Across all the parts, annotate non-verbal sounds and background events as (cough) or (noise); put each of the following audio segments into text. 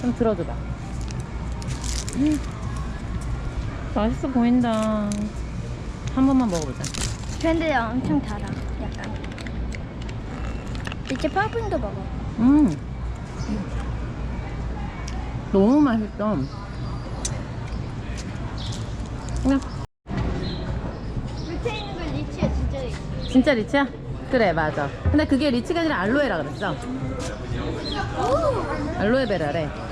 좀 들어줘봐. 음. 맛있어 보인다. 한 번만 먹어보자. 근데 엄청 달아. 약간. 리치 팥빙도 먹어. 음. 너무 맛있어. 그냥 밑에 있는 건 리치야, 진짜 리치. 진짜 리치야? 그래 맞아. 근데 그게 리치가 아니라 알로에라 그랬어. 알로에베라래.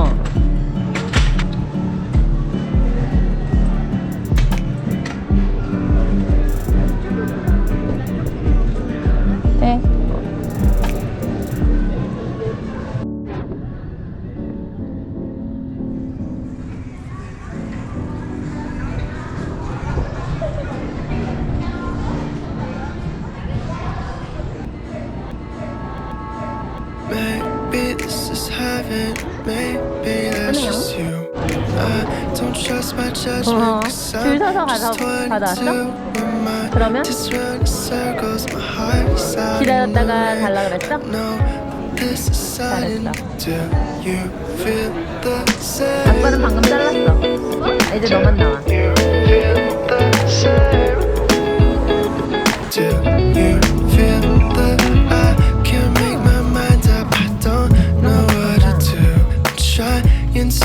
어? 받아왔어? 그러면? 기다렸다가 달라 그랬어? 잘했어. 아빠는 방금 잘랐어. 어? 이제 너만 나와.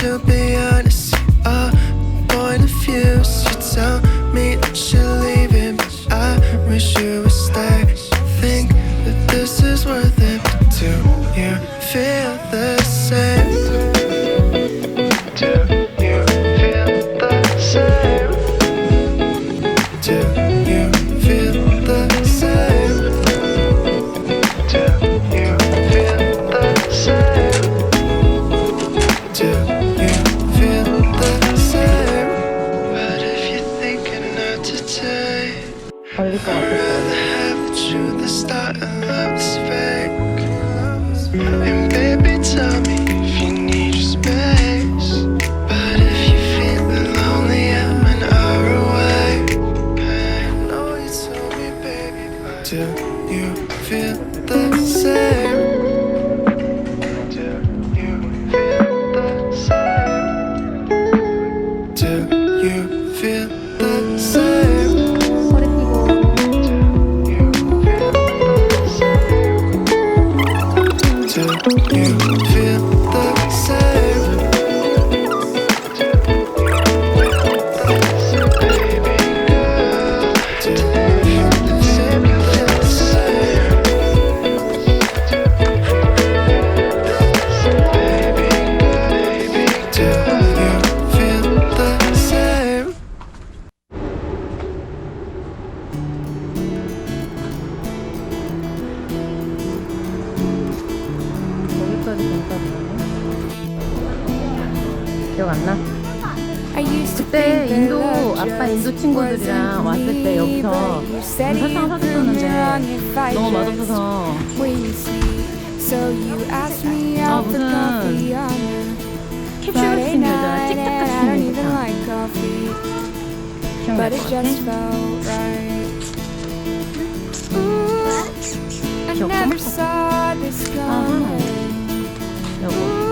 To be a 안 나? 그때 인도 아빠 인도 친구들이랑 왔을 때 여기서 사탕 사줬었는데 너무 맛없어서 아 무슨 캡슐 생겼잖아 틱탁 같이 생긴 사탕 기억나? But it just felt right. Ooh, I 기억 never 좀 saw this coming. 여보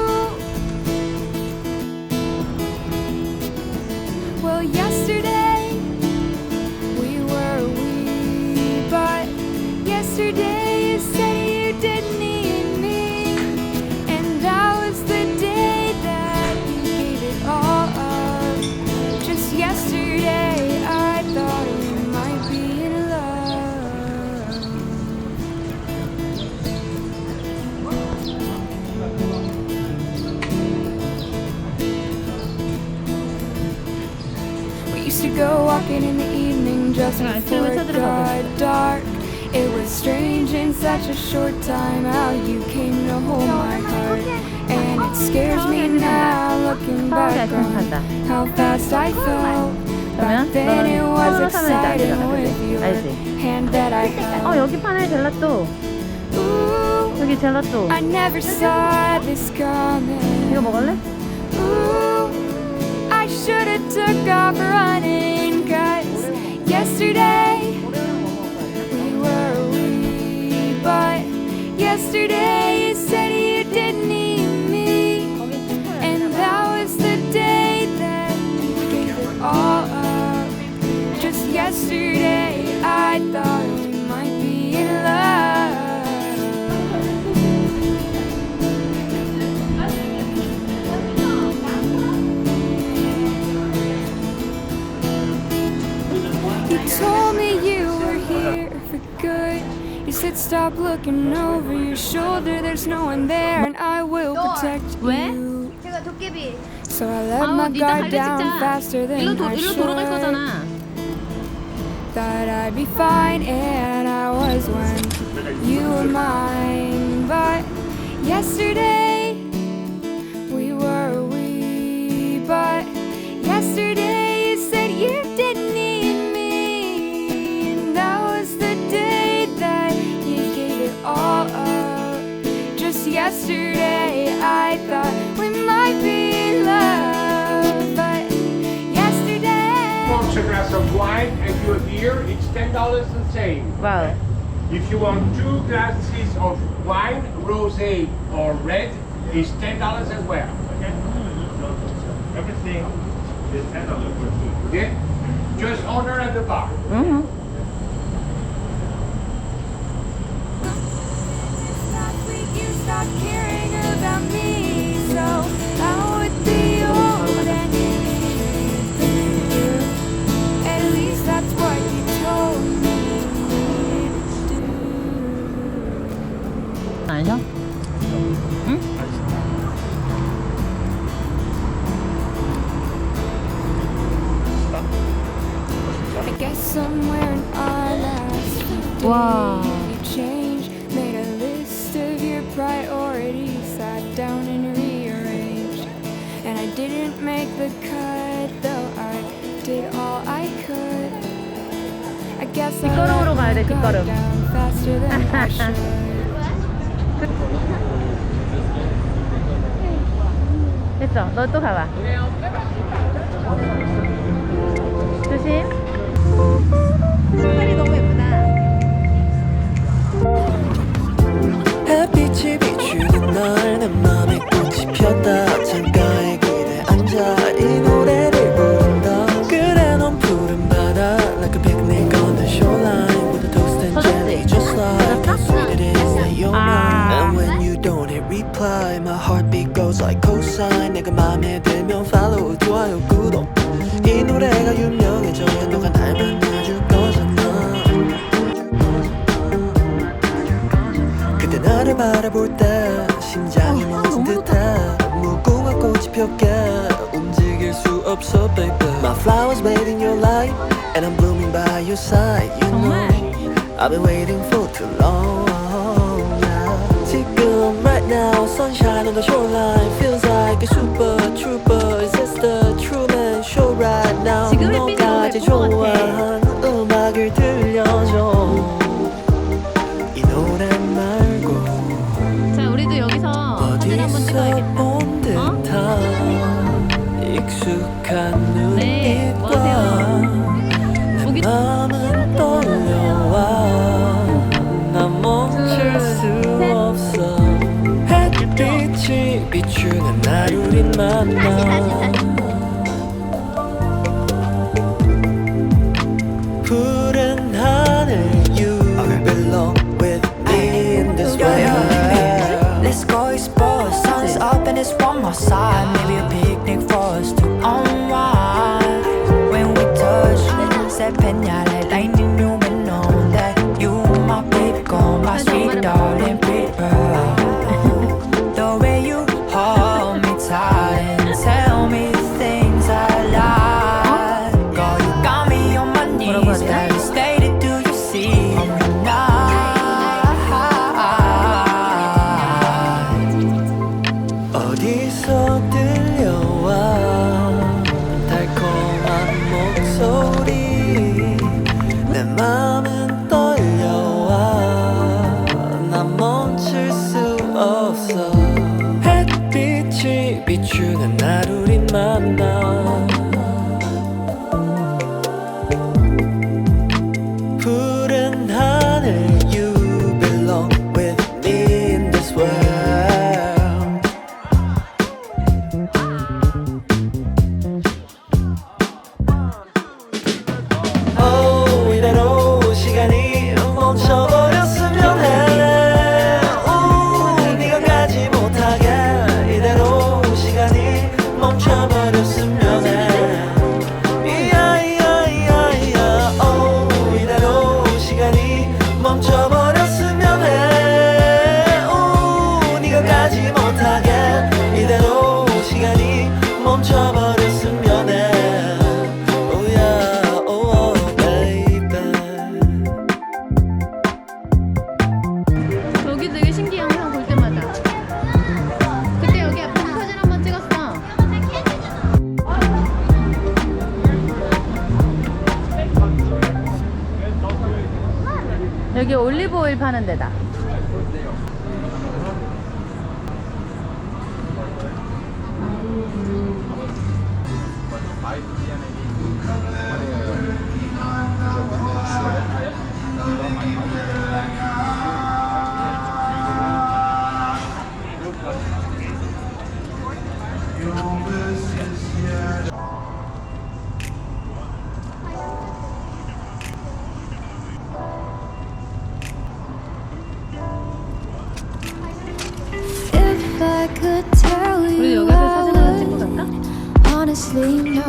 It was strange in such a short time how you came to hold my heart. And it scares me now looking 서울에 back 아침 on 탄다 how fast I felt. 그러면 Back then it 너는 was 서울로 사면 이제 안 exciting 되잖아 with 그지? your 알지? hand that I held. 어 여기 파네 젤라또 Ooh, 여기 젤라또 I never saw this coming. 이거 먹을래? Ooh, I should have took off running cause yesterday Yesterday you said you didn't need me. And that was the day that you gave it all up. Just yesterday I thought said stop looking over your shoulder. There's no one there, and I will protect 왜? you. 제가 도깨비. So I let 아우 my 니가 guard 갈래 down 진짜 faster than 일로, 도, I 일로 돌아갈 should. 거잖아 Thought I'd be fine, and I was when you were mine. But yesterday glass of wine and your beer, it's $10 the same. Wow. If you want two glasses of wine, rosé or red, it's $10 as well. Okay? Everything is $10 for two. Yeah? Just order at the bar. Mm -hmm. didn't make the cut, though I did all I could. I guess I 뒷걸음으로 가야 돼, 뒷걸음. down faster than I should. 됐어. 너 또 가봐. 조심. 신발이 너무 예쁘다. 햇빛이 비추는 널내 맘에 꽃이 피었다 잠깐 like cosine 내가 맘에 들면 follow 좋아요 구독 이 노래가 유명해져 너가 날 만나줄 거잖아 그때 나를 바라볼 때 심장이 멈춘 듯해 무궁화 꽃이 폈게 움직일 수 없어 baby My flowers made in your light And I'm blooming by your side You know I've been waiting for too long now. Sunshine on the shoreline. Feels like a super trooper. 여기 올리브오일 파는 데다 음.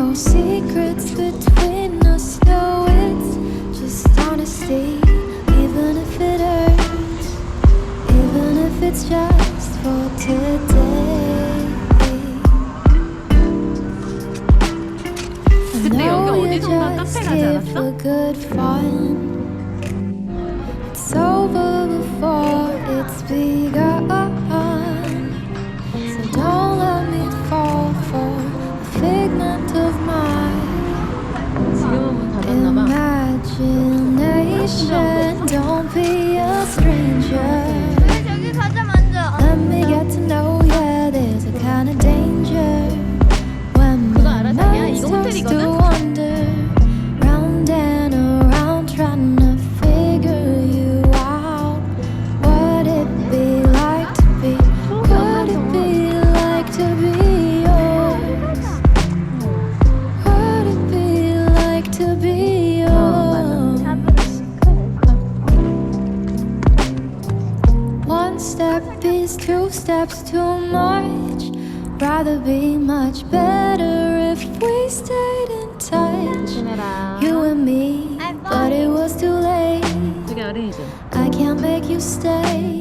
No secrets between us, no, it's just honesty. Even if it hurts, even if it's just for today. I know you just give a good fight. a stranger. touch you and me, but it was too late. I can't make you stay.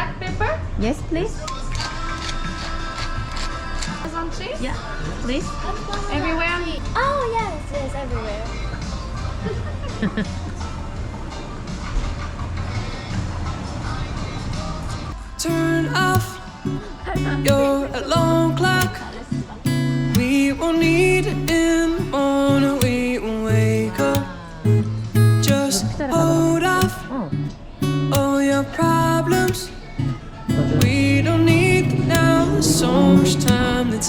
black pepper? Yes, please. Parmesan cheese? Yeah, please. Everywhere? Oh, yes, yes, everywhere. (laughs) Turn off your alarm clock. We won't need it.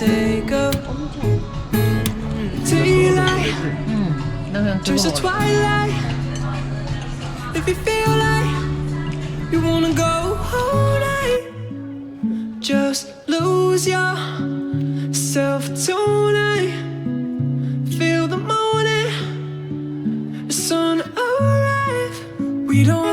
say go daylight. Turns to twilight. If you feel like you wanna go all night just lose yourself tonight. Feel the morning sun arrive. We don't